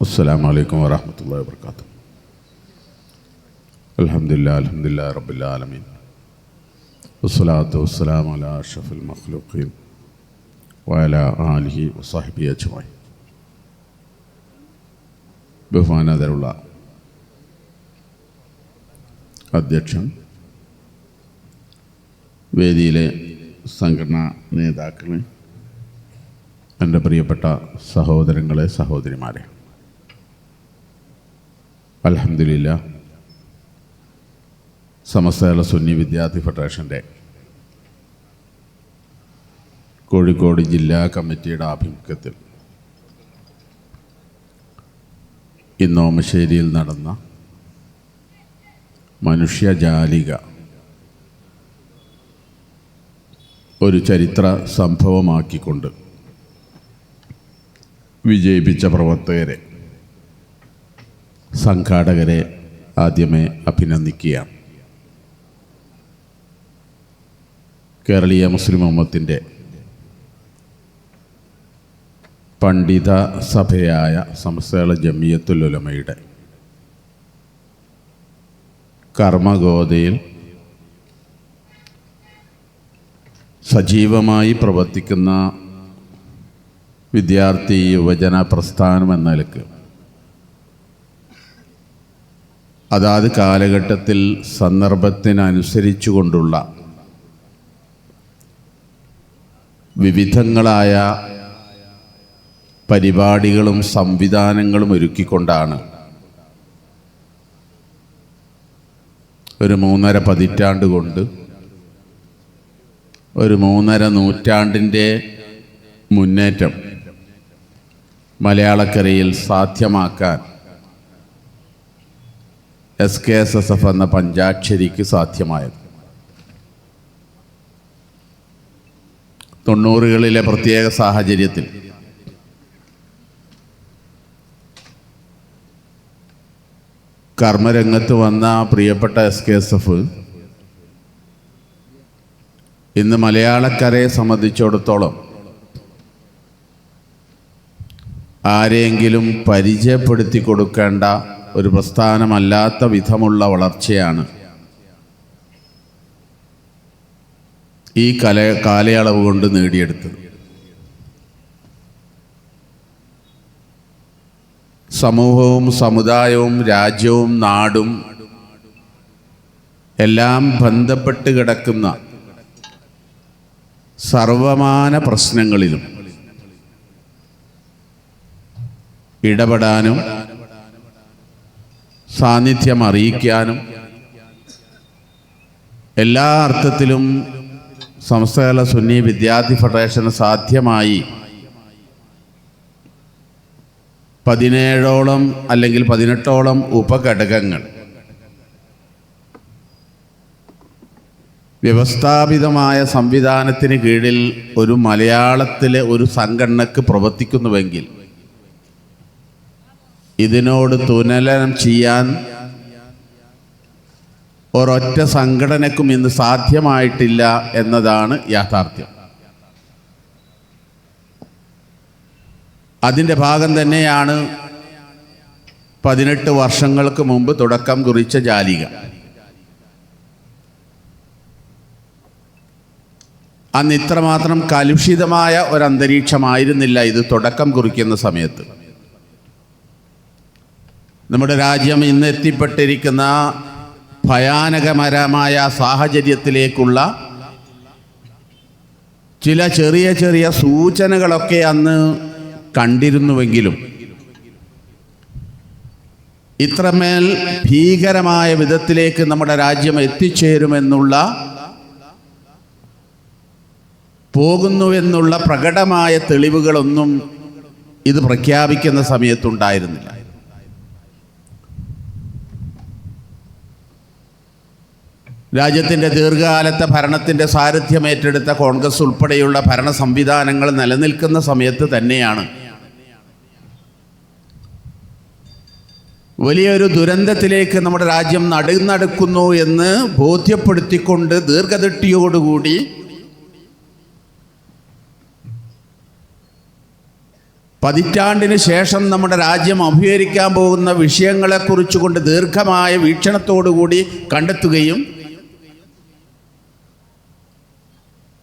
السلام عليكم ورحمة الله وبركاته الحمد لله الحمد لله رب العالمين والصلاة والسلام على أشرف المخلوقين وعلى آله وصحبه أجمعين ബഹുമാനാദരുള്ള അധ്യക്ഷൻ വേദിയിലെ സംഘടനാ നേതാക്കളെ എൻ്റെ പ്രിയപ്പെട്ട സഹോദരങ്ങളെ സഹോദരിമാരെ അലഹമില്ല സമസ്തല സുന്നി വിദ്യാർത്ഥി ഫെഡറേഷന്റെ കോഴിക്കോട് ജില്ലാ കമ്മിറ്റിയുടെ ആഭിമുഖ്യത്തിൽ ഇന്ന് ഓമശ്ശേരിയിൽ നടന്ന മനുഷ്യജാലിക ഒരു ചരിത്ര സംഭവമാക്കിക്കൊണ്ട് വിജയിപ്പിച്ച പ്രവർത്തകരെ സംഘാടകരെ ആദ്യമേ അഭിനന്ദിക്കുക. കേരളീയ മുസ്ലിം അമ്മത്തിന്റെ പണ്ഡിത സഭയായ സംസ്ഥാന ജമിയത്തുൽ ഉലമയുടെ കർമ്മഗോതയിൽ സജീവമായി പ്രവർത്തിക്കുന്ന വിദ്യാർത്ഥി യുവജന പ്രസ്ഥാനം എന്ന നിലയ്ക്ക് അതാത് കാലഘട്ടത്തിൽ സന്ദർഭത്തിനനുസരിച്ചു കൊണ്ടുള്ള വിവിധങ്ങളായ പരിപാടികളും സംവിധാനങ്ങളും ഒരുക്കിക്കൊണ്ടാണ് ഒരു മൂന്നര പതിറ്റാണ്ട് കൊണ്ട് ഒരു മൂന്നര നൂറ്റാണ്ടിന്റെ മുന്നേറ്റം മലയാളക്കരയിൽ സാധ്യമാക്കാൻ S K S S F എന്ന പഞ്ചാക്ഷരിക്ക് സാധ്യമായത്. തൊണ്ണൂറുകളിലെ പ്രത്യേക സാഹചര്യത്തിൽ. കർമ്മരംഗത്ത് വന്ന പ്രിയപ്പെട്ട എസ് കെ എസ് എഫ് ഇന്ന് മലയാളക്കരയെ സംബന്ധിച്ചിടത്തോളം ആരെയെങ്കിലും പരിചയപ്പെടുത്തി കൊടുക്കേണ്ട ഒരു പ്രസ്ഥാനമല്ലാത്ത വിധമുള്ള വളർച്ചയാണ്. ഈ കല കാലയളവ് കൊണ്ട് നേടിയെടുത്തത്. സമൂഹവും സമുദായവും രാജ്യവും നാടും എല്ലാം ബന്ധപ്പെട്ട് കിടക്കുന്ന സർവമാന പ്രശ്നങ്ങളിലും ഇടപെടാനും സാന്നിധ്യം അറിയിക്കാനും എല്ലാ അർത്ഥത്തിലും സംസ്ഥാന സുന്നി വിദ്യാർത്ഥി ഫെഡറേഷന് സാധ്യമായി പതിനേഴോളം അല്ലെങ്കിൽ പതിനെട്ടോളം ഉപഘടകങ്ങൾ വ്യവസ്ഥാപിതമായ സംവിധാനത്തിന് കീഴിൽ ഒരു മലയാളത്തിലെ ഒരു സംഘടനക്ക് പ്രവർത്തിക്കുന്നുവെങ്കിൽ ഇതിനോട് തുനലനം ചെയ്യാൻ ഒരൊറ്റ സംഘടനക്കും ഇന്ന് സാധ്യമായിട്ടില്ല എന്നതാണ് യാഥാർത്ഥ്യം. അതിന്റെ ഭാഗം തന്നെയാണ് പതിനെട്ട് വർഷങ്ങൾക്ക് മുമ്പ് തുടക്കം കുറിച്ച ജാലിക. അന്ന് ഇത്രമാത്രം കലുഷിതമായ ഒരന്തരീക്ഷമായിരുന്നില്ല ഇത് തുടക്കം കുറിക്കുന്ന സമയത്ത്. നമ്മുടെ രാജ്യം ഇന്ന് എത്തിപ്പെട്ടിരിക്കുന്ന ഭയാനകമരമായ സാഹചര്യത്തിലേക്കുള്ള ചില ചെറിയ ചെറിയ സൂചനകളൊക്കെ അന്ന് കണ്ടിരുന്നുവെങ്കിലും ഇത്രമേൽ ഭീകരമായ വിധത്തിലേക്ക് നമ്മുടെ രാജ്യം എത്തിച്ചേരുമെന്നുള്ള പോകുന്നുവെന്നുള്ള പ്രകടമായ തെളിവുകളൊന്നും ഇത് പ്രഖ്യാപിക്കുന്ന സമയത്തുണ്ടായിരുന്നില്ല. രാജ്യത്തിന്റെ ദീർഘകാലത്തെ ഭരണത്തിന്റെ സാരഥ്യം ഏറ്റെടുത്ത കോൺഗ്രസ് ഉൾപ്പെടെയുള്ള ഭരണ സംവിധാനങ്ങൾ നിലനിൽക്കുന്ന സമയത്ത് തന്നെയാണ്. വലിയൊരു ദുരന്തത്തിലേക്ക് നമ്മുടെ രാജ്യം നടുന്നടുക്കുന്നു എന്ന് ബോധ്യപ്പെടുത്തിക്കൊണ്ട് ദീർഘദൃഷ്ടിയോടുകൂടി പതിറ്റാണ്ടിന് ശേഷം നമ്മുടെ രാജ്യം അഭിമുഖീകരിക്കാൻ പോകുന്ന വിഷയങ്ങളെക്കുറിച്ച് കൊണ്ട് ദീർഘമായ വീക്ഷണത്തോടുകൂടി കണ്ടെത്തുകയും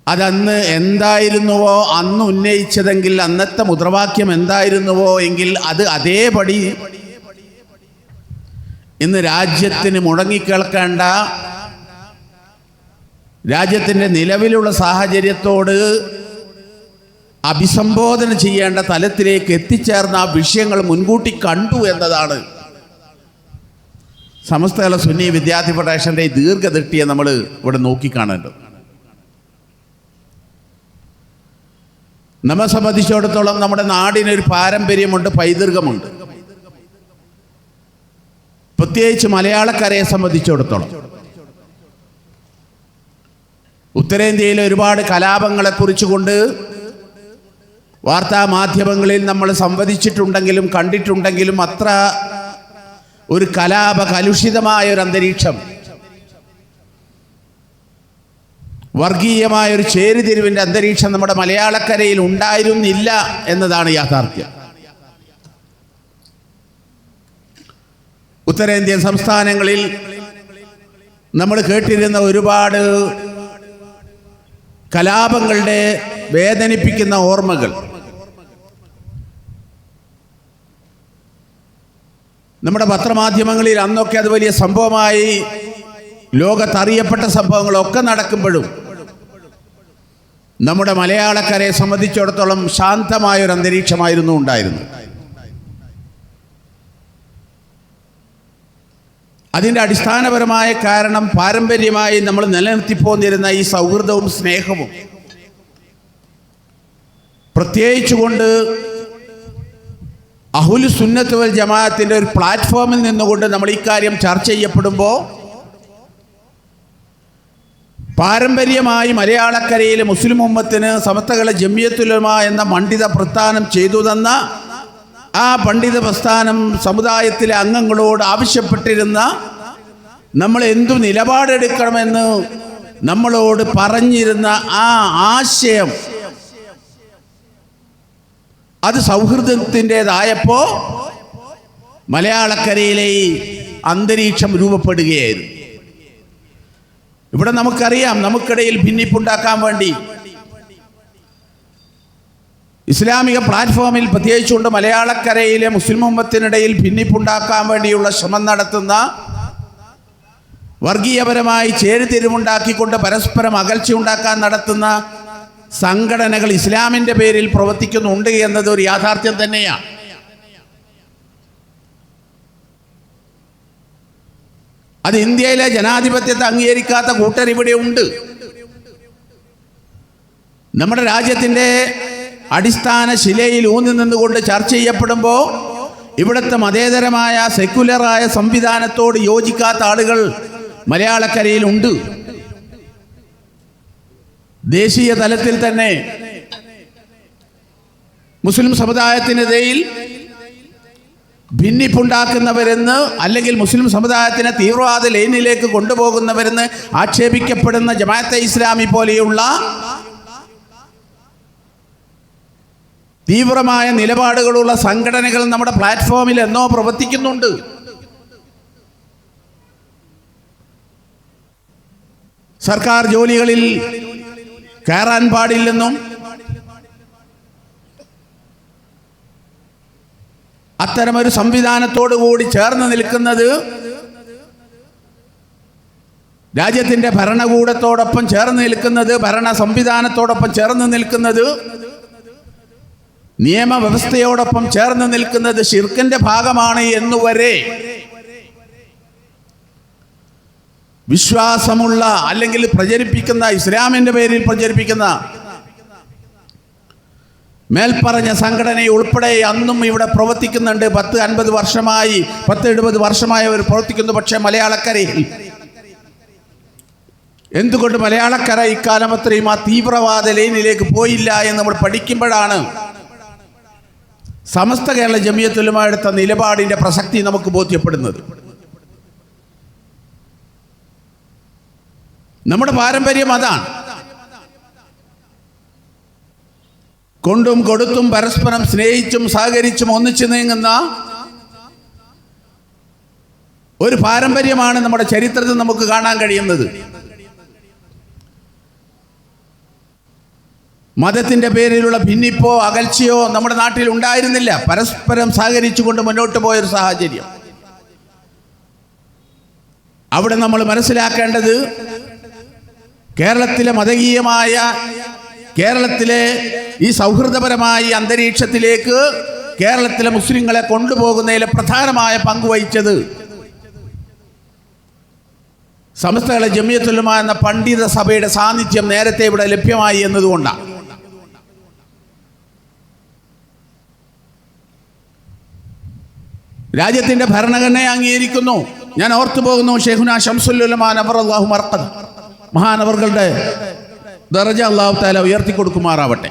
അതന്ന് എന്തായിരുന്നുവോ? അന്ന് ഉന്നയിച്ചതെങ്കിൽ അന്നത്തെ മുദ്രാവാക്യം എന്തായിരുന്നുവോ? എങ്കിൽ അത് അതേപടി. ഇന്ന് രാജ്യത്തിന് മുടങ്ങിക്കേൾക്കേണ്ട രാജ്യത്തിന്റെ നിലവിലുള്ള സാഹചര്യത്തോട് അഭിസംബോധന ചെയ്യേണ്ട തലത്തിലേക്ക് എത്തിച്ചേർന്ന ആ വിഷയങ്ങൾ മുൻകൂട്ടി കണ്ടു എന്നതാണ്. സമസ്തകല സുന്നി വിദ്യാർത്ഥി ഫെഡറേഷന്റെ ദീർഘദൃഷ്ടിയെ നമ്മൾ ഇവിടെ നോക്കിക്കാണേണ്ടത്. നമ്മെ സംബന്ധിച്ചിടത്തോളം നമ്മുടെ നാടിനൊരു പാരമ്പര്യമുണ്ട് പൈതൃകമുണ്ട്. പ്രത്യേകിച്ച് മലയാളക്കരയെ സംബന്ധിച്ചിടത്തോളം. ഉത്തരേന്ത്യയിലെ ഒരുപാട് കലാപങ്ങളെ കുറിച്ചുകൊണ്ട് വാർത്താ മാധ്യമങ്ങളിൽ നമ്മൾ സംവദിച്ചിട്ടുണ്ടെങ്കിലും കണ്ടിട്ടുണ്ടെങ്കിലും അത്ര ഒരു കലാപ കലുഷിതമായ ഒരു അന്തരീക്ഷം വർഗീയമായ ഒരു ചേരിതിരിവിന്റെ അന്തരീക്ഷം നമ്മുടെ മലയാളക്കരയിൽ ഉണ്ടായിരുന്നില്ല എന്നതാണ് യാഥാർത്ഥ്യം. ഉത്തരേന്ത്യൻ സംസ്ഥാനങ്ങളിൽ നമ്മൾ കേട്ടിരുന്ന ഒരുപാട് കലാപങ്ങളുടെ വേദനിപ്പിക്കുന്ന ഓർമ്മകൾ. നമ്മുടെ പത്രമാധ്യമങ്ങളിൽ അന്നൊക്കെ അത് വലിയ സംഭവമായി ലോകത്തറിയപ്പെട്ട സംഭവങ്ങളൊക്കെ നടക്കുമ്പോഴും നമ്മുടെ മലയാളക്കാരെ സംബന്ധിച്ചിടത്തോളം ശാന്തമായൊരു അന്തരീക്ഷമായിരുന്നു ഉണ്ടായിരുന്നത്. അതിന്റെ അടിസ്ഥാനപരമായ കാരണം പാരമ്പര്യമായി നമ്മൾ നിലനിർത്തിപ്പോന്നിരുന്ന ഈ സൗഹൃദവും സ്നേഹവും. പ്രത്യേകിച്ചുകൊണ്ട് അഹുൽ സുന്നത്ത് വൽ ജമാഅത്തിന്റെ ഒരു പ്ലാറ്റ്ഫോമിൽ നിന്നുകൊണ്ട് നമ്മൾ ഇക്കാര്യം ചർച്ച ചെയ്യപ്പെടുമ്പോൾ പാരമ്പര്യമായി മലയാളക്കരയിലെ മുസ്ലിം ഉമ്മത്തിന് സമസ്തകളെ ജമ്യത്തുലമ എന്ന പണ്ഡിത പ്രസ്ഥാനം ചെയ്തു തന്ന ആ പണ്ഡിത പ്രസ്ഥാനം സമുദായത്തിലെ അംഗങ്ങളോട് ആവശ്യപ്പെട്ടിരുന്ന നമ്മൾ എന്തു നിലപാടെടുക്കണമെന്ന് നമ്മളോട് പറഞ്ഞിരുന്ന ആ ആശയം അത് സൗഹൃദത്തിന്റെതായപ്പോ മലയാളക്കരയിലെ അന്തരീക്ഷം രൂപപ്പെടുകയായിരുന്നു. ഇവിടെ നമുക്കറിയാം നമുക്കിടയിൽ ഭിന്നിപ്പുണ്ടാക്കാൻ വേണ്ടി. ഇസ്ലാമിക പ്ലാറ്റ്ഫോമിൽ പ്രത്യേകിച്ചുകൊണ്ട് മലയാളക്കരയിലെ മുസ്ലിം ഉമ്മത്തിനിടയിൽ ഭിന്നിപ്പുണ്ടാക്കാൻ വേണ്ടിയുള്ള ശ്രമം നടത്തുന്ന വർഗീയപരമായി ചേരുതിരിവുണ്ടാക്കിക്കൊണ്ട് പരസ്പരം അകൽച്ച ഉണ്ടാക്കാൻ നടത്തുന്ന സംഘടനകൾ ഇസ്ലാമിന്റെ പേരിൽ പ്രവർത്തിക്കുന്നുണ്ട് എന്നത് ഒരു യാഥാർത്ഥ്യം തന്നെയാണ്. അത് ഇന്ത്യയിലെ ജനാധിപത്യത്തെ അംഗീകരിക്കാത്ത കൂട്ടർ ഇവിടെ ഉണ്ട്. നമ്മുടെ രാജ്യത്തിന്റെ അടിസ്ഥാന ശിലയിൽ ഊന്നി നിന്നുകൊണ്ട് ചർച്ച ചെയ്യപ്പെടുമ്പോൾ ഇവിടുത്തെ മതേതരമായ സെക്യുലറായ സംവിധാനത്തോട് യോജിക്കാത്ത ആളുകൾ മലയാളക്കരയിലുണ്ട് ദേശീയ തലത്തിൽ തന്നെ മുസ്ലിം സമുദായത്തിനെതിരെയിൽ ഭിന്നിപ്പുണ്ടാക്കുന്നവരെന്ന് അല്ലെങ്കിൽ മുസ്ലിം സമുദായത്തിനെ തീവ്രവാദ ലൈനിലേക്ക് കൊണ്ടുപോകുന്നവരെന്ന് ആക്ഷേപിക്കപ്പെടുന്ന ജമാഅത്തെ ഇസ്ലാമി പോലെയുള്ള തീവ്രമായ നിലപാടുകളുള്ള സംഘടനകൾ നമ്മുടെ പ്ലാറ്റ്ഫോമിൽ എന്നോ പ്രവർത്തിക്കുന്നുണ്ട്. സർക്കാർ ജോലികളിൽ കയറാൻ പാടില്ലെന്നും അത്തരമൊരു സംവിധാനത്തോടു കൂടി ചേർന്ന് നിൽക്കുന്നത് രാജ്യത്തിന്റെ ഭരണകൂടത്തോടൊപ്പം ചേർന്ന് നിൽക്കുന്നത് ഭരണ സംവിധാനത്തോടൊപ്പം ചേർന്ന് നിൽക്കുന്നത് നിയമവ്യവസ്ഥയോടൊപ്പം ചേർന്ന് നിൽക്കുന്നത് ഷിർക്കിന്റെ ഭാഗമാണ് എന്നുവരെ വിശ്വാസമുള്ള അല്ലെങ്കിൽ പ്രചരിപ്പിക്കുന്ന ഇസ്ലാമിന്റെ പേരിൽ പ്രചരിപ്പിക്കുന്ന മേൽപ്പറഞ്ഞ സംഘടന ഉൾപ്പെടെ അന്നും ഇവിടെ പ്രവർത്തിക്കുന്നുണ്ട്. പത്ത് അൻപത് വർഷമായി പത്ത് എഴുപത് വർഷമായി അവർ പ്രവർത്തിക്കുന്നു. പക്ഷേ മലയാളക്കരയിൽ എന്തുകൊണ്ട് മലയാളക്കര ഇക്കാലം അത്രയും ആ തീവ്രവാദ ലൈനിലേക്ക് പോയില്ല എന്ന് നമ്മൾ പഠിക്കുമ്പോഴാണ് സമസ്ത കേരള ജമിയത്തുലുമ എടുത്ത നിലപാടിന്റെ പ്രസക്തി നമുക്ക് ബോധ്യപ്പെടുന്നത്. നമ്മുടെ പാരമ്പര്യം അതാണ്. കൊണ്ടും കൊടുത്തും പരസ്പരം സ്നേഹിച്ചും സഹകരിച്ചും ഒന്നിച്ചു നീങ്ങുന്ന ഒരു പാരമ്പര്യമാണ് നമ്മുടെ ചരിത്രത്തിൽ നമുക്ക് കാണാൻ കഴിയുന്നത്. മതത്തിന്റെ പേരിലുള്ള ഭിന്നിപ്പോ അകൽച്ചയോ നമ്മുടെ നാട്ടിൽ ഉണ്ടായിരുന്നില്ല. പരസ്പരം സഹകരിച്ചുകൊണ്ട് മുന്നോട്ട് പോയൊരു സാഹചര്യം. അവിടെ നമ്മൾ മനസ്സിലാക്കേണ്ടത് കേരളത്തിലെ മതകീയമായ കേരളത്തിലെ ഈ സൗഹൃദപരമായ അന്തരീക്ഷത്തിലേക്ക് കേരളത്തിലെ മുസ്ലിങ്ങളെ കൊണ്ടുപോകുന്നതിൽ പ്രധാനമായ പങ്ക് വഹിച്ചത് സമസ്തകളെ ജമിയത്തുലമ എന്ന പണ്ഡിത സഭയുടെ സാന്നിധ്യം നേരത്തെ ഇവിടെ ലഭ്യമായി എന്നതുകൊണ്ടാണ്. രാജ്യത്തിന്റെ ഭരണഘടനയെ അംഗീകരിക്കുന്നു. ഞാൻ ഓർത്തു പോകുന്നു ഷെഹുന ഷംസുല്ലുലമാൻ അബർ അള്ളാഹു മറക്കത് മഹാനവറുകളുടെ ദറജ അള്ളാഹു താല ഉയർത്തി കൊടുക്കുമാറാവട്ടെ.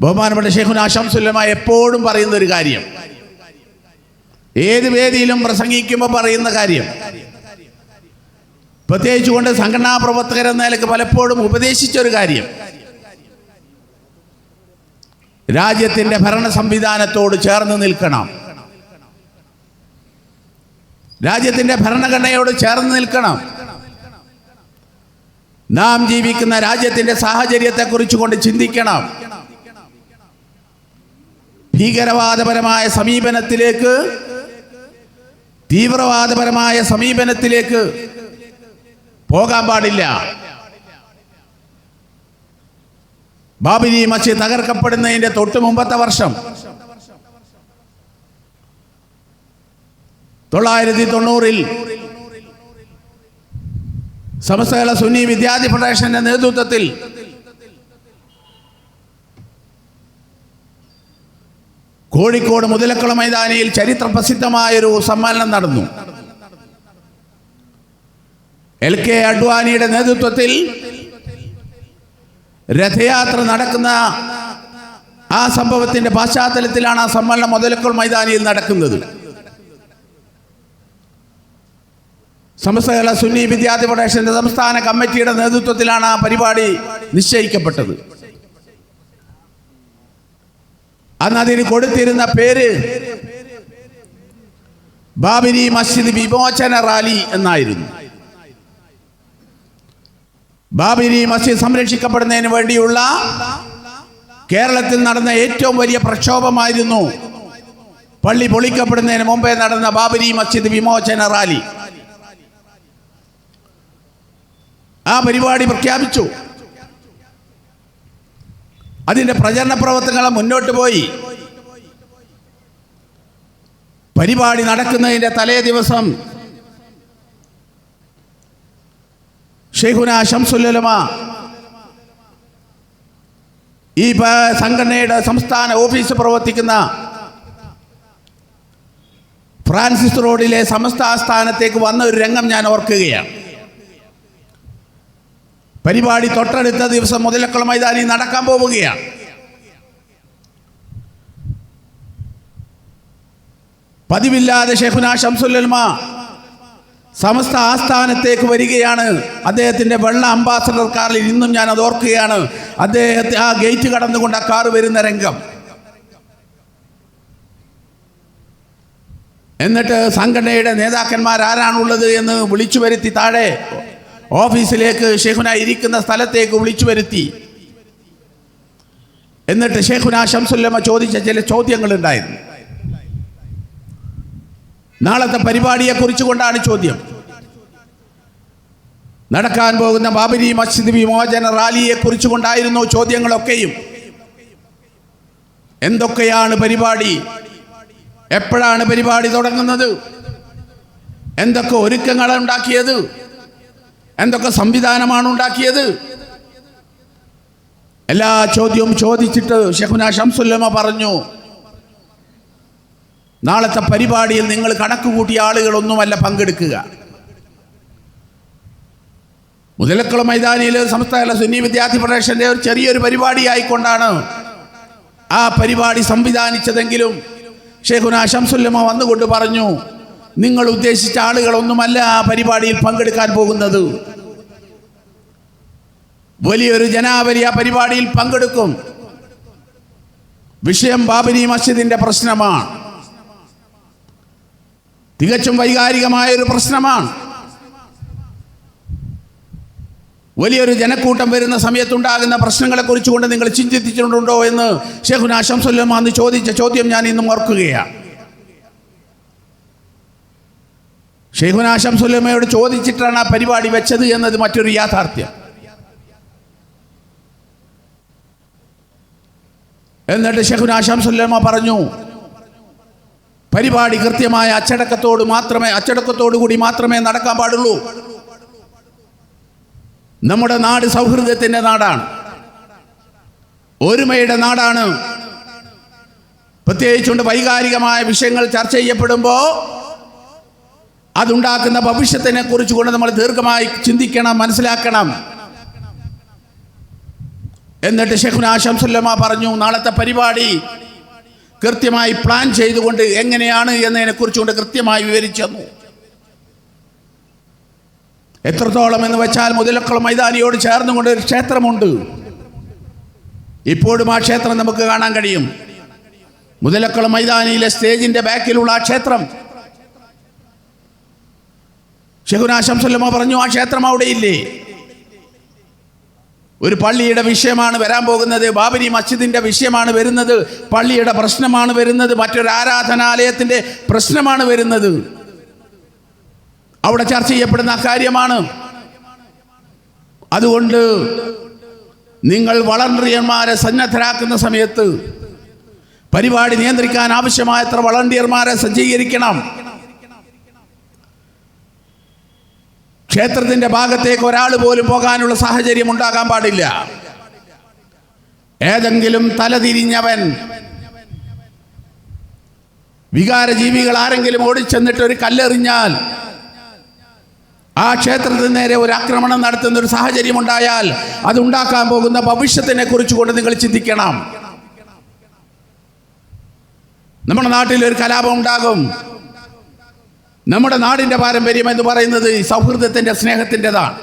ബഹുമാനപ്പെട്ട ഷെയ്ഖുൻ ആശംസുല്ലമ എപ്പോഴും പറയുന്ന ഒരു കാര്യം. ഏത് വേദിയിലും പ്രസംഗിക്കുമ്പോൾ പറയുന്ന കാര്യം. പ്രത്യേകിച്ച് കൊണ്ട് സംഘടനാ പ്രവർത്തകർ എന്ന നിലയ്ക്ക് പലപ്പോഴും ഉപദേശിച്ച ഒരു കാര്യം. രാജ്യത്തിന്റെ ഭരണ സംവിധാനത്തോട് ചേർന്ന് നിൽക്കണം. രാജ്യത്തിന്റെ ഭരണഘടനയോട് ചേർന്ന് നിൽക്കണം. നാം ജീവിക്കുന്ന രാജ്യത്തിന്റെ സാഹചര്യത്തെക്കുറിച്ച് കൊണ്ട് ചിന്തിക്കണം. ഭീകരവാദപരമായ സമീപനത്തിലേക്ക് തീവ്രവാദപരമായ സമീപനത്തിലേക്ക് പോകാൻ പാടില്ല. ബാബരി മസ്ജിദ് തകർക്കപ്പെടുന്നതിന്റെ തൊട്ട് മുമ്പത്തെ വർഷം. തൊള്ളായിരത്തി തൊണ്ണൂറിൽ സമസ്തകല സുന്നി വിദ്യാർത്ഥി ഫെഡറേഷന്റെ നേതൃത്വത്തിൽ കോഴിക്കോട് മുതലക്കുള മൈതാനിയിൽ ചരിത്ര പ്രസിദ്ധമായൊരു സമ്മേളനം നടന്നു. എൽ കെ അഡ്വാനിയുടെ നേതൃത്വത്തിൽ രഥയാത്ര നടക്കുന്ന ആ സംഭവത്തിന്റെ പശ്ചാത്തലത്തിലാണ് ആ സമ്മേളനം മുതലക്കുള മൈതാനിയിൽ നടക്കുന്നത്. സമസ്തകല സുന്നി വിദ്യാർത്ഥി ഫെഡറേഷന്റെ സംസ്ഥാന കമ്മിറ്റിയുടെ നേതൃത്വത്തിലാണ് ആ പരിപാടി നിശ്ചയിക്കപ്പെട്ടത്. അന്ന് അതിന് കൊടുത്തിരുന്ന പേര് ബാബരി മസ്ജിദ് വിമോചന റാലി എന്നായിരുന്നു. ബാബരി മസ്ജിദ് സംരക്ഷിക്കപ്പെടുന്നതിന് വേണ്ടിയുള്ള കേരളത്തിൽ നടന്ന ഏറ്റവും വലിയ പ്രക്ഷോഭമായിരുന്നു പള്ളി പൊളിക്കപ്പെടുന്നതിന് മുമ്പേ നടന്ന ബാബരി മസ്ജിദ് വിമോചന റാലി. ആ പരിപാടി പ്രഖ്യാപിച്ചു. അതിന്റെ പ്രചരണ പ്രവർത്തനങ്ങൾ മുന്നോട്ട് പോയി. പരിപാടി നടക്കുന്നതിന്റെ തലേ ദിവസം ഷെയ്ഖുന ഷംസുല്ലമ ഈ സംഘടനയുടെ സംസ്ഥാന ഓഫീസ് പ്രവർത്തിക്കുന്ന ഫ്രാൻസിസ് റോഡിലെ സമസ്ത ആസ്ഥാനത്തേക്ക് വന്ന ഒരു രംഗം ഞാൻ ഓർക്കുകയാണ്. പരിപാടി തൊട്ടടുത്ത ദിവസം മുതലക്കുള മൈതാനി നടക്കാൻ പോവുകയാണ്. പതിവില്ലാതെ ഷെഹുന ഷംസുല്ലമ സമസ്ത ആസ്ഥാനത്തേക്ക് വരികയാണ്. അദ്ദേഹത്തിന്റെ വെള്ള അംബാസഡർ കാറിൽ ഇന്നും ഞാൻ അത് ഓർക്കുകയാണ്. അദ്ദേഹത്തെ ആ ഗേറ്റ് കടന്നുകൊണ്ട് ആ കാർ വരുന്ന രംഗം. എന്നിട്ട് സംഘടനയുടെ നേതാക്കന്മാർ ആരാണുള്ളത് എന്ന് വിളിച്ചു വരുത്തി താഴെ ഓഫീസിലേക്ക് ഷെഹുന ഇരിക്കുന്ന സ്ഥലത്തേക്ക് വിളിച്ചു വരുത്തി. എന്നിട്ട് ഷെഹുന ഷംസുല്ലമ്മ ചോദിച്ച ചില ചോദ്യങ്ങൾ ഉണ്ടായിരുന്നു നാളത്തെ പരിപാടിയെ കുറിച്ചുകൊണ്ടാണ് ചോദ്യം. നടക്കാൻ പോകുന്ന ബാബരി മസ്ജിദ് വിമോചന റാലിയെ കുറിച്ചുകൊണ്ടായിരുന്നു ചോദ്യങ്ങളൊക്കെയും. എന്തൊക്കെയാണ് പരിപാടി? എപ്പോഴാണ് പരിപാടി തുടങ്ങുന്നത്? എന്തൊക്കെ ഒരുക്കങ്ങളാണ് ഉണ്ടാക്കിയത്? എന്തൊക്കെ സംവിധാനമാണ് ഉണ്ടാക്കിയത്? എല്ലാ ചോദ്യവും ചോദിച്ചിട്ട് ഷെഹുന ഷംസുല്ലമ പറഞ്ഞു നാളത്തെ പരിപാടിയിൽ നിങ്ങൾ കണക്ക് കൂട്ടിയ ആളുകളൊന്നുമല്ല പങ്കെടുക്കുക. മുതലക്കുള മൈതാനിയിൽ സംസ്ഥാന സുന്നി വിദ്യാർത്ഥി ഫെഡറേഷന്റെ ഒരു ചെറിയൊരു പരിപാടിയായിക്കൊണ്ടാണ് ആ പരിപാടി സംവിധാനിച്ചതെങ്കിലും ഷെയ്ഖുന ഷംസുല്ലമ വന്നുകൊണ്ട് പറഞ്ഞു നിങ്ങൾ ഉദ്ദേശിച്ച ആളുകളൊന്നുമല്ല ആ പരിപാടിയിൽ പങ്കെടുക്കാൻ പോകുന്നത്. വലിയൊരു ജനാവലി ആ പരിപാടിയിൽ പങ്കെടുക്കും. വിഷയം ബാബരി മസ്ജിദിന്റെ പ്രശ്നമാണ്. തികച്ചും വൈകാരികമായ ഒരു പ്രശ്നമാണ്. വലിയൊരു ജനക്കൂട്ടം വരുന്ന സമയത്തുണ്ടാകുന്ന പ്രശ്നങ്ങളെ കുറിച്ചുകൊണ്ട് നിങ്ങൾ ചിന്തിച്ചിട്ടുണ്ടോ എന്ന് ഷെഖുന ശംസുല്ലം അന്ന് ചോദിച്ച ചോദ്യം ഞാൻ ഇന്നും ഓർക്കുകയാണ്. ഷെയ്ഖുന സുലമയോട് ചോദിച്ചിട്ടാണ് ആ പരിപാടി വെച്ചത് എന്നത് മറ്റൊരു യാഥാർത്ഥ്യം. എന്നിട്ട് ഷെഖുനാശം സുല്ലമ പറഞ്ഞു പരിപാടി കൃത്യമായ അച്ചടക്കത്തോട് മാത്രമേ അച്ചടക്കത്തോടു കൂടി മാത്രമേ നടക്കാൻ പാടുള്ളൂ. നമ്മുടെ നാട് സൗഹൃദത്തിന്റെ നാടാണ്. ഒരുമയുടെ നാടാണ്. പ്രത്യേകിച്ചുകൊണ്ട് വൈകാരികമായ വിഷയങ്ങൾ ചർച്ച ചെയ്യപ്പെടുമ്പോൾ അതുണ്ടാക്കുന്ന ഭവിഷ്യത്തിനെ കുറിച്ച് കൊണ്ട് നമ്മൾ ദീർഘമായി ചിന്തിക്കണം മനസ്സിലാക്കണം. എന്നിട്ട് ഷെഖുന ആശംസല്ലമ്മ പറഞ്ഞു നാളത്തെ പരിപാടി കൃത്യമായി പ്ലാൻ ചെയ്തുകൊണ്ട് എങ്ങനെയാണ് എന്നതിനെ കുറിച്ചുകൊണ്ട് കൃത്യമായി വിവരിച്ചു തന്നു. എത്രത്തോളം എന്ന് വെച്ചാൽ മുതലക്കുളം മൈതാനിയോട് ചേർന്നുകൊണ്ട് ഒരു ക്ഷേത്രമുണ്ട്. ഇപ്പോഴും ആ ക്ഷേത്രം നമുക്ക് കാണാൻ കഴിയും. മുതലക്കുളം മൈതാനിയിലെ സ്റ്റേജിന്റെ ബാക്കിലുള്ള ആ ക്ഷേത്രം ഷെഖുന ശംസുല്ലമ്മ പറഞ്ഞു ആ ക്ഷേത്രം അവിടെ ഇല്ലേ ഒരു പള്ളിയുടെ വിഷയമാണ് വരാൻ പോകുന്നത് ബാബരി മസ്ജിദിന്റെ വിഷയമാണ് വരുന്നത് പള്ളിയുടെ പ്രശ്നമാണ് വരുന്നത് മറ്റൊരു ആരാധനാലയത്തിന്റെ പ്രശ്നമാണ് വരുന്നത്. അവിടെ ചർച്ച ചെയ്യപ്പെടുന്ന കാര്യമാണ്. അതുകൊണ്ട് നിങ്ങൾ വളണ്ടിയർമാരെ സന്നദ്ധരാക്കുന്ന സമയത്ത് പരിപാടി നിയന്ത്രിക്കാൻ ആവശ്യമായത്ര വളണ്ടിയർമാരെ സജ്ജീകരിക്കണം. ക്ഷേത്രത്തിന്റെ ഭാഗത്തേക്ക് ഒരാൾ പോലും പോകാനുള്ള സാഹചര്യം ഉണ്ടാകാൻ പാടില്ല. ഏതെങ്കിലും തലതിരിഞ്ഞവൻ വികാരജീവികൾ ആരെങ്കിലും ഓടിച്ചെന്നിട്ട് ഒരു കല്ലെറിഞ്ഞാൽ ആ ക്ഷേത്രത്തിന് നേരെ ഒരു ആക്രമണം നടത്തുന്ന ഒരു സാഹചര്യം ഉണ്ടായാൽ അതുണ്ടാക്കാൻ പോകുന്ന ഭവിഷ്യത്തിനെ കുറിച്ച് കൊണ്ട് നിങ്ങൾ ചിന്തിക്കണം. നമ്മുടെ നാട്ടിൽ ഒരു കലാപം ഉണ്ടാകും. നമ്മുടെ നാടിന്റെ പാരമ്പര്യം എന്ന് പറയുന്നത് സൗഹൃദത്തിന്റെ സ്നേഹത്തിന്റെതാണ്.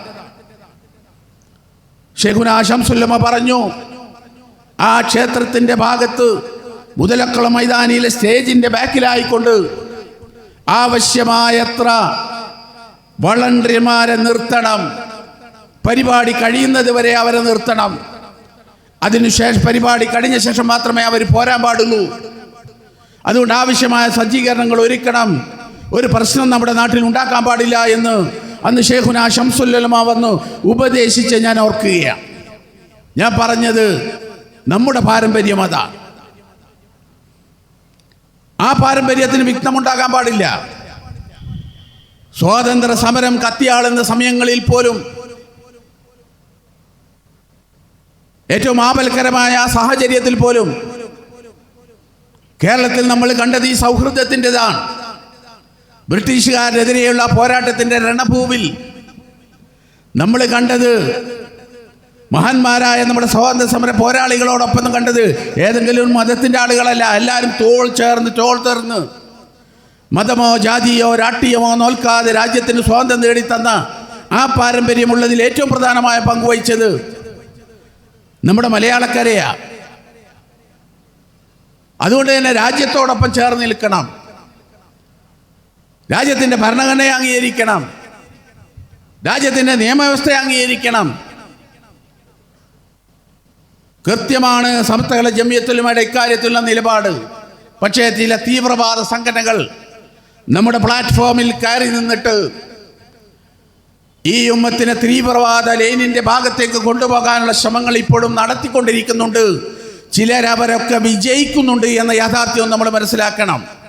ഷെഖുന ശംസുല്ലമ്മ പറഞ്ഞു ആ ക്ഷേത്രത്തിന്റെ ഭാഗത്ത് മുതലക്കുള മൈതാനിയിലെ സ്റ്റേജിന്റെ ബാക്കിലായിക്കൊണ്ട് ആവശ്യമായത്ര വളണ്ടറിമാരെ നിർത്തണം. പരിപാടി കഴിയുന്നത് വരെ അവരെ നിർത്തണം. അതിനുശേഷം പരിപാടി കഴിഞ്ഞ ശേഷം മാത്രമേ അവർ പോരാൻ പാടുള്ളൂ. അതുകൊണ്ട് ആവശ്യമായ സജ്ജീകരണങ്ങൾ ഒരുക്കണം. ഒരു പ്രശ്നം നമ്മുടെ നാട്ടിൽ ഉണ്ടാക്കാൻ പാടില്ല എന്ന് അന്ന് ഷേഖുന ഷംസുല്ലമ വന്ന് ഉപദേശിച്ച് ഞാൻ ഓർക്കുകയാണ്. ഞാൻ പറഞ്ഞത് നമ്മുടെ പാരമ്പര്യം അതാണ് ആ പാരമ്പര്യത്തിന് വിഘ്നമുണ്ടാകാൻ പാടില്ല. സ്വാതന്ത്ര്യ സമരം കത്തിയാളുന്ന സമയങ്ങളിൽ പോലും ഏറ്റവും ആപൽക്കരമായ സാഹചര്യത്തിൽ പോലും കേരളത്തിൽ നമ്മൾ കണ്ടത് ഈ സൗഹൃദത്തിന്റെതാണ്. ബ്രിട്ടീഷുകാരെതിരെയുള്ള പോരാട്ടത്തിന്റെ രണഭൂവിൽ നമ്മൾ കണ്ടത് മഹാന്മാരായ നമ്മുടെ സ്വാതന്ത്ര്യ സമര പോരാളികളോടൊപ്പം കണ്ടത് ഏതെങ്കിലും മതത്തിന്റെ ആളുകളല്ല എല്ലാവരും തോൾ ചേർന്ന് തോൾ ചേർന്ന് മതമോ ജാതിയോ രാഷ്ട്രീയമോ നോൽക്കാതെ രാജ്യത്തിന് സ്വാതന്ത്ര്യം തന്ന ആ പാരമ്പര്യമുള്ളതിൽ ഏറ്റവും പ്രധാനമായ പങ്കുവഹിച്ചത് നമ്മുടെ മലയാളക്കരയാ. അതുകൊണ്ട് തന്നെ രാജ്യത്തോടൊപ്പം ചേർന്ന് നിൽക്കണം. രാജ്യത്തിന്റെ ഭരണഘടനയെ അംഗീകരിക്കണം. രാജ്യത്തിന്റെ നിയമവ്യവസ്ഥയെ അംഗീകരിക്കണം. കൃത്യമാണ് സമസ്തകള ജമ്യത്തിലുമായിട്ട് ഇക്കാര്യത്തിലുള്ള നിലപാട്. പക്ഷേ ചില തീവ്രവാദ സംഘടനകൾ നമ്മുടെ പ്ലാറ്റ്ഫോമിൽ കയറി നിന്നിട്ട് ഈ ഉമ്മത്തിനെ തീവ്രവാദ ലൈനിന്റെ ഭാഗത്തേക്ക് കൊണ്ടുപോകാനുള്ള ശ്രമങ്ങൾ ഇപ്പോഴും നടത്തിക്കൊണ്ടിരിക്കുന്നുണ്ട്. ചിലരവരൊക്കെ വിജയിക്കുന്നുണ്ട് എന്ന യാഥാർത്ഥ്യം നമ്മൾ മനസ്സിലാക്കണം.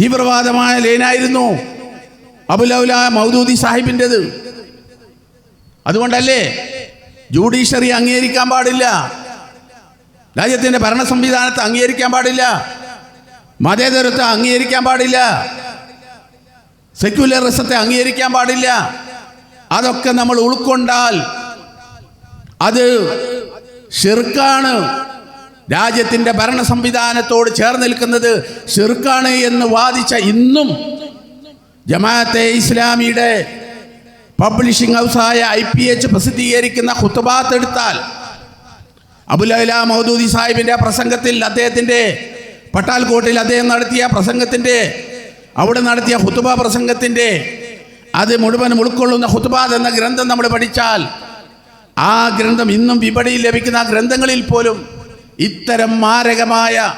തീവ്രവാദമായ ലൈനായിരുന്നു അബുലൗല മൗദൂദി സാഹിബിന്റെത്. അതുകൊണ്ടല്ലേ ജുഡീഷ്യറി അംഗീകരിക്കാൻ പാടില്ല. രാജ്യത്തിന്റെ ഭരണ സംവിധാനത്തെ അംഗീകരിക്കാൻ പാടില്ല. മതേതരത്തെ അംഗീകരിക്കാൻ പാടില്ല. സെക്യുലറിസത്തെ അംഗീകരിക്കാൻ പാടില്ല. അതൊക്കെ നമ്മൾ ഉൾക്കൊണ്ടാൽ അത് ഷിർക്കാണ് രാജ്യത്തിന്റെ ഭരണ സംവിധാനത്തോട് ചേർന്ന് നിൽക്കുന്നത് ഷിർക്കാണ് എന്ന് വാദിച്ച ഇന്നും ജമാഅത്തെ ഇസ്ലാമിയുടെ പബ്ലിഷിംഗ് ഹൗസായ ഐ പി എച്ച് പ്രസിദ്ധീകരിക്കുന്ന ഖുത്തുബാത്ത് എടുത്താൽ അബുലൈല മൗദൂദി സാഹിബിന്റെ പ്രസംഗത്തിൽ അദ്ദേഹത്തിന്റെ പട്ടാൽകോട്ടിൽ അദ്ദേഹം നടത്തിയ പ്രസംഗത്തിന്റെ അവിടെ നടത്തിയ ഹുത്തുബ പ്രസംഗത്തിന്റെ അത് മുഴുവൻ ഉൾക്കൊള്ളുന്ന ഹുത്തുബാദ് എന്ന ഗ്രന്ഥം നമ്മൾ പഠിച്ചാൽ ആ ഗ്രന്ഥം ഇന്നും വിപണിയിൽ ലഭിക്കുന്ന ഗ്രന്ഥങ്ങളിൽ പോലും ഇത്തരം മാരകമായ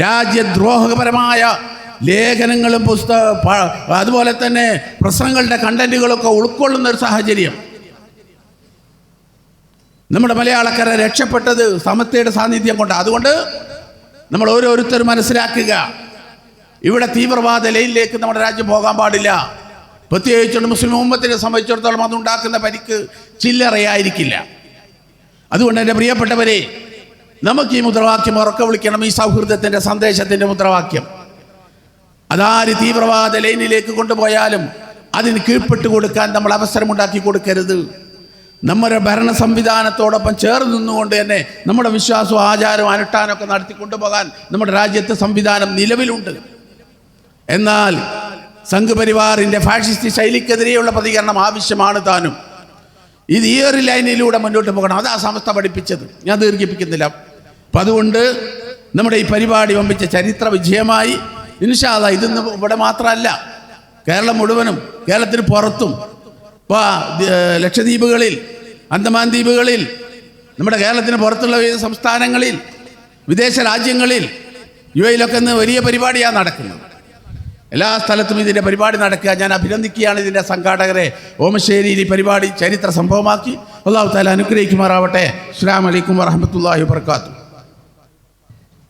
രാജ്യദ്രോഹപരമായ ലേഖനങ്ങളും പുസ്തക അതുപോലെ തന്നെ പ്രശ്നങ്ങളുടെ കണ്ടന്റുകളൊക്കെ ഉൾക്കൊള്ളുന്ന ഒരു സാഹചര്യം. നമ്മുടെ മലയാളക്കര രക്ഷപ്പെട്ടത് സമത്വയുടെ സാന്നിധ്യം കൊണ്ട്. അതുകൊണ്ട് നമ്മൾ ഓരോരുത്തരും മനസ്സിലാക്കുക. ഇവിടെ തീവ്രവാദ ലൈനിലേക്ക് നമ്മുടെ രാജ്യം പോകാൻ പാടില്ല. പ്രത്യേകിച്ചുകൊണ്ട് മുസ്ലിം ഉമ്മത്തിനെ സംബന്ധിച്ചിടത്തോളം അതുണ്ടാക്കുന്ന പരിക്ക് ചില്ലറയായിരിക്കില്ല. അതുകൊണ്ട് എന്റെ പ്രിയപ്പെട്ടവരെ നമുക്ക് ഈ മുദ്രാവാക്യം ഉറക്കെ വിളിക്കണം. ഈ സൗഹൃദത്തിന്റെ സന്ദേശത്തിന്റെ മുദ്രാവാക്യം. അതാര് തീവ്രവാദ ലൈനിലേക്ക് കൊണ്ടുപോയാലും അതിന് കീഴ്പ്പെട്ട് കൊടുക്കാൻ നമ്മൾ അവസരമുണ്ടാക്കി കൊടുക്കരുത്. നമ്മുടെ ഭരണ സംവിധാനത്തോടൊപ്പം ചേർന്ന് നിന്നുകൊണ്ട് തന്നെ നമ്മുടെ വിശ്വാസവും ആചാരവും അനുഷ്ഠാനമൊക്കെ നടത്തി കൊണ്ടുപോകാൻ നമ്മുടെ രാജ്യത്തെ സംവിധാനം നിലവിലുണ്ട്. എന്നാൽ സംഘപരിവാറിന്റെ ഫാഷിസ്റ്റ് ശൈലിക്കെതിരെയുള്ള പ്രതികരണം ആവശ്യമാണ് താനും. ഇത് ഈ ഒരു ലൈനിലൂടെ മുന്നോട്ട് പോകണം. അതാ സമസ്ത പഠിപ്പിച്ചത്. ഞാൻ ദീർഘിപ്പിക്കുന്നില്ല. അപ്പം അതുകൊണ്ട് നമ്മുടെ ഈ പരിപാടി വമ്പിച്ച ചരിത്ര വിജയമായി ഇൻഷാല്ല ഇതൊന്നും ഇവിടെ മാത്രമല്ല. കേരളം മുഴുവനും കേരളത്തിന് പുറത്തും ഇപ്പോൾ ലക്ഷദ്വീപുകളിൽ അന്തമാൻ ദ്വീപുകളിൽ നമ്മുടെ കേരളത്തിന് പുറത്തുള്ള സംസ്ഥാനങ്ങളിൽ വിദേശ രാജ്യങ്ങളിൽ യു എയിലൊക്കെ ഇന്ന് വലിയ പരിപാടിയാണ് നടക്കുന്നത്. എല്ലാ സ്ഥലത്തും ഇതിന്റെ പരിപാടി നടക്കുക. ഞാൻ അഭിനന്ദിക്കുകയാണ് ഇതിന്റെ സംഘാടകരെ. ഓമശ്ശേരിയിൽ ഈ പരിപാടി ചരിത്ര സംഭവമാക്കി. അള്ളാഹു താല അനുഗ്രഹിക്കുമാറാവട്ടെ. അസ്സാം വലൈക്കും വാഹമത്തല്ലാഹി വർക്കാത്തു